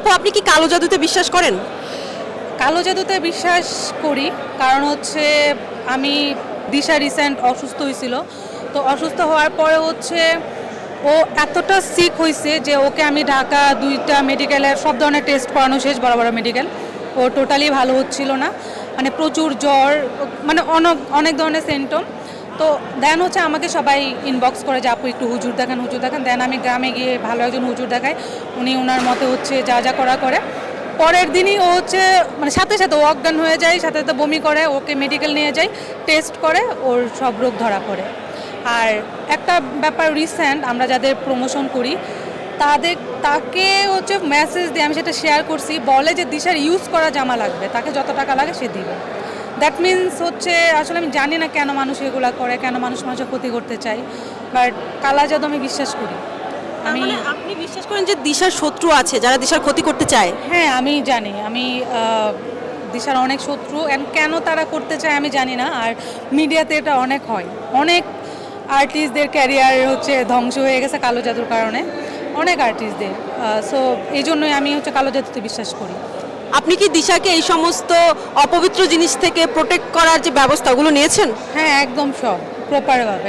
আপু, আপনি কি কালো জাদুতে বিশ্বাস করেন? কালো জাদুতে বিশ্বাস করি, কারণ হচ্ছে আমি দিশা রিসেন্ট অসুস্থ হয়েছিল। তো অসুস্থ হওয়ার পরে হচ্ছে ও এতটা সিক হয়েছে যে ওকে আমি ঢাকা দুইটা মেডিকেলের সব ধরনের টেস্ট করানো শেষ, বড় বড় মেডিকেল ও টোটালি ভালো হচ্ছিল না। মানে প্রচুর জ্বর মানে অনেক অনেক ধরনের সিমটম তো দেন হচ্ছে আমাকে সবাই ইনবক্স করে যে, আপু, একটু হুজুর দেখান হুজুর দেখান। দেন আমি গ্রামে গিয়ে ভালো একজন হুজুর দেখাই। উনি ওনার মতে হচ্ছে যা যা করা করে। পরের দিনই ও হচ্ছে মানে সাথে সাথে ও অজ্ঞান হয়ে যায়, সাথে সাথে বমি করে, ওকে মেডিকেল নিয়ে যায় টেস্ট করে, ওর সব রোগ ধরা পড়ে। আর একটা ব্যাপার রিসেন্ট আমরা যাদের প্রমোশন করি, তাদের, তাকে হচ্ছে মেসেজ দিয়ে আমি সেটা শেয়ার করছি, বলে যে, দিশার ইউজ করা জামা লাগবে, তাকে যত টাকা লাগে সে দিবে। দ্যাট মিন্স হচ্ছে আসলে আমি জানি না কেন মানুষ এগুলা করে কেন মানুষ মানুষের ক্ষতি করতে চায় বাট কালা জাদু আমি বিশ্বাস করি। আমি আমি আপনি বিশ্বাস করেন যে দিশার শত্রু আছে যারা দিশার ক্ষতি করতে চায়? হ্যাঁ আমি জানি। আমি দিশার অনেক শত্রু অ্যান্ড কেন তারা করতে চায় আমি জানি না আর মিডিয়াতে এটা অনেক হয়। অনেক আর্টিস্টদের ক্যারিয়ার হচ্ছে ধ্বংস হয়ে গেছে কালো জাদুর কারণে। অনেক আর্টিস্টদের সো এই জন্যই আমি হচ্ছে কালো জাদুতে বিশ্বাস করি। আপনি কি দিশাকে এই সমস্ত অপবিত্র জিনিস থেকে প্রোটেক্ট করার যে ব্যবস্থাগুলো নিয়েছেন? হ্যাঁ একদম সব প্রপারভাবে